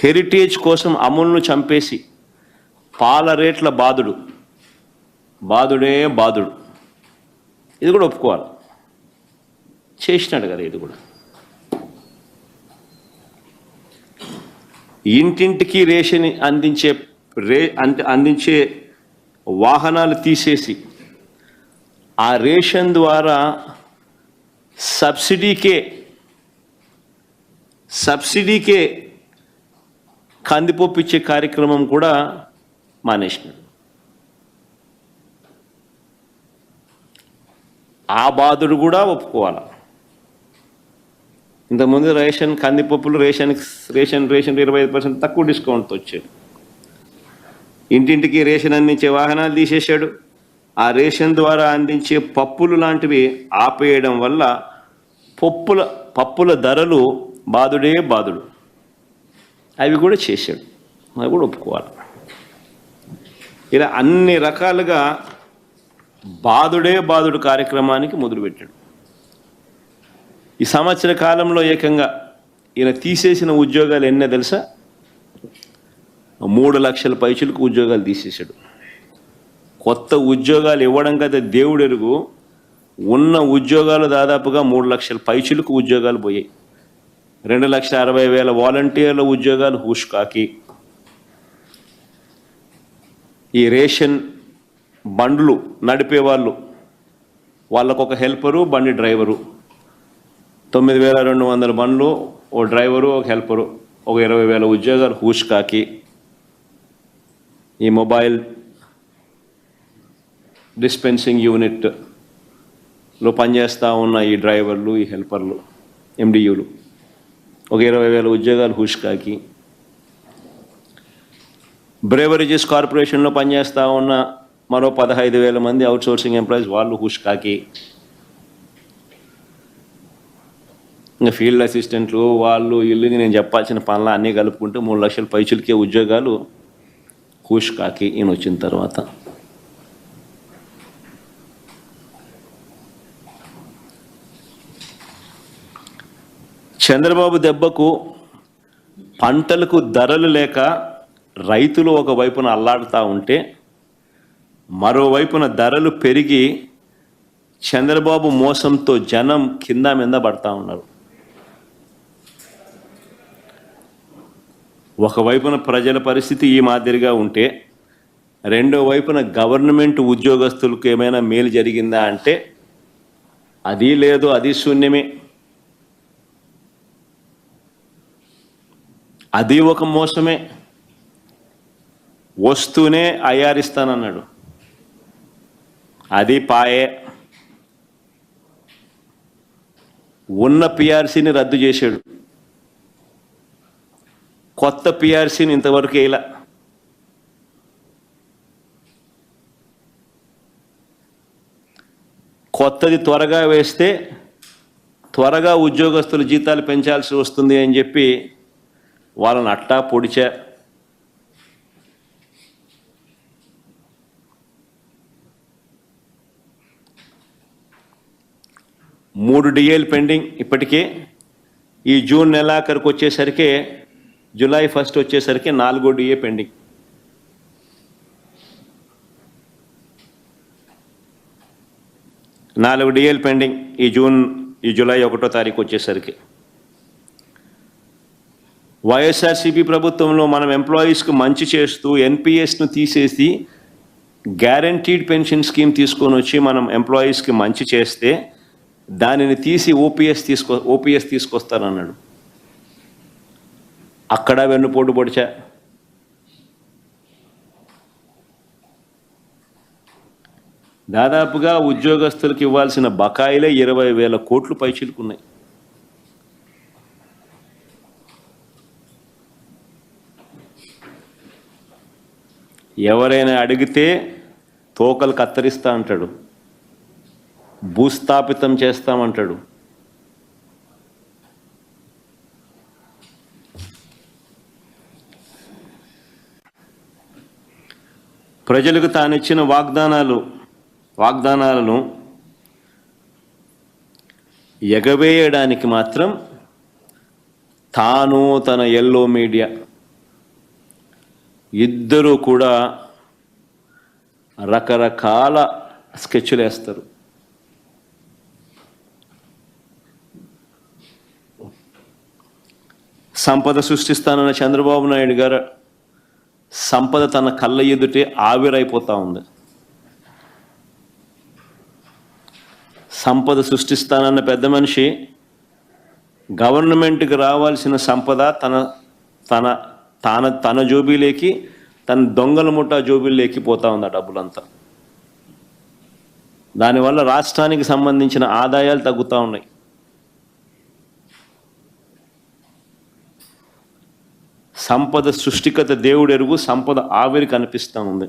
Heritage కోసం అమూల్ను చంపేసి పాల రేట్ల బాధుడు. బాధుడే బాధుడు. ఇది కూడా ఒప్పుకోవాలి. చేసినాడు కదా ఇది కూడా. ఇంటింటికి రేషన్ అందించే రే అందించే వాహనాలు తీసేసి ఆ రేషన్ ద్వారా సబ్సిడీకే సబ్సిడీకే కందిపప్పు ఇచ్చే కార్యక్రమం కూడా మానేసినాడు. ఆ బాధుడు కూడా ఒప్పుకోవాలి? ఇంతకుముందు రేషన్ కందిపప్పులు రేషన్ రేషన్ రేషన్ ఇరవై ఐదు పర్సెంట్ తక్కువ డిస్కౌంట్తో వచ్చాడు. ఇంటింటికి రేషన్ అందించే వాహనాలు తీసేశాడు. ఆ రేషన్ ద్వారా అందించే పప్పులు లాంటివి ఆపేయడం వల్ల పప్పుల పప్పుల ధరలు బాధుడే బాధుడు అవి కూడా చేశాడు. అది కూడా ఒప్పుకోవాలి. ఇలా అన్ని రకాలుగా బాధుడే బాధుడు కార్యక్రమానికి మొదలుపెట్టాడు ఈ సంవత్సర కాలంలో ఏకంగా ఈయన తీసేసిన ఉద్యోగాలు ఎన్నో తెలుసా? మూడు లక్షల పైచులకు ఉద్యోగాలు తీసేశాడు. కొత్త ఉద్యోగాలు ఇవ్వడం కదా దేవుడెరుగు. ఉన్న ఉద్యోగాలు దాదాపుగా మూడు లక్షల పైచులకు ఉద్యోగాలు పోయాయి. రెండు లక్షల అరవై వేల వాలంటీర్ల ఉద్యోగాలు హూష్కాకి. ఈ రేషన్ బండ్లు నడిపే వాళ్ళు వాళ్ళకు ఒక హెల్పరు బండి డ్రైవరు. తొమ్మిది వేల రెండు వందల బండ్లు ఓ డ్రైవరు ఒక హెల్పరు ఒక ఇరవై వేల ఉద్యోగాలు హూష్కాకి. ఈ మొబైల్ డిస్పెన్సింగ్ యూనిట్లో పనిచేస్తూ ఉన్న ఈ డ్రైవర్లు ఈ హెల్పర్లు ఎండియూలు ఒక ఇరవై వేల ఉద్యోగాలు హుష్కాకి. బ్రేవరేజెస్ కార్పొరేషన్లో పనిచేస్తూ ఉన్న మరో పదహైదు వేల మంది అవుట్సోర్సింగ్ ఎంప్లాయీస్ వాళ్ళు హుష్కాకి. ఇంకా ఫీల్డ్ అసిస్టెంట్లు వాళ్ళు ఇల్లు నేను చెప్పాల్సిన పనులు అన్నీ కలుపుకుంటే మూడు లక్షల పైచులకే ఉద్యోగాలు హుష్కాకి ఈయన వచ్చిన తర్వాత. చంద్రబాబు దెబ్బకు పంటలకు ధరలు లేక రైతులు ఒకవైపున అల్లాడుతూ ఉంటే మరోవైపున ధరలు పెరిగి చంద్రబాబు మోసంతో జనం కింద మీద పడతా ఉన్నారు. ఒకవైపున ప్రజల పరిస్థితి ఈ మాదిరిగా ఉంటే రెండో వైపున గవర్నమెంట్ ఉద్యోగస్తులకు ఏమైనా మేలు జరిగిందా అంటే అది లేదు అది శూన్యమే. అది ఒక మోసమే. వస్తూనే అయ్యారిస్తానన్నాడు. అది పాయే. ఉన్న పిఆర్సీని రద్దు చేశాడు. కొత్త పిఆర్సీని ఇంతవరకు వేయలా. కొత్తది త్వరగా వేస్తే త్వరగా ఉద్యోగస్తుల జీతాలు పెంచాల్సి వస్తుంది అని చెప్పి వాళ్ళని అట్టా పొడిచా. మూడు డిఏలు పెండింగ్ ఇప్పటికే. ఈ జూన్ నెలాఖరికి వచ్చేసరికి జూలై ఫస్ట్ వచ్చేసరికి నాలుగో డిఏ పెండింగ్. నాలుగు డిఏలు పెండింగ్ ఈ జూన్ ఈ జూలై ఒకటో తారీఖు వచ్చేసరికి. వైఎస్ఆర్సీపీ ప్రభుత్వంలో మనం ఎంప్లాయీస్కి మంచి చేస్తూ ఎన్పిఎస్ను తీసేసి గ్యారంటీడ్ పెన్షన్ స్కీమ్ తీసుకొని వచ్చి మనం ఎంప్లాయీస్కి మంచి చేస్తే దానిని తీసి ఓపీఎస్ తీసుకో ఓపీఎస్ తీసుకొస్తానన్నాడు. అక్కడ వెన్నుపోటు పొడిచా. దాదాపుగా ఉద్యోగస్తులకు ఇవ్వాల్సిన బకాయిలే ఇరవై వేల కోట్లు పైచిలుకున్నాయి. ఎవరైనా అడిగితే తోకలు కత్తిరిస్తా అంటాడు. భూస్థాపితం చేస్తామంటాడు. ప్రజలకు తానిచ్చిన వాగ్దానాలు వాగ్దానాలను ఎగవేయడానికి మాత్రం తాను తన ఎల్లో మీడియా ఇద్దరూ కూడా రకరకాల స్కెచ్లు వేస్తారు. సంపద సృష్టిస్తానన్న చంద్రబాబు నాయుడు గారు సంపద తన కళ్ళ ఎదుటే ఆవిరైపోతా ఉంది. సంపద సృష్టిస్తానన్న పెద్ద మనిషి గవర్నమెంట్కి రావాల్సిన సంపద తన తన తన తన జోబీలేకి తన దొంగల ముఠా జోబీలేకి పోతా ఉంది ఆ డబ్బులంతా? దానివల్ల రాష్ట్రానికి సంబంధించిన ఆదాయాలు తగ్గుతూ ఉన్నాయి. సంపద సృష్టికత దేవుడెరుగు సంపద ఆవిరి కనిపిస్తూ ఉంది.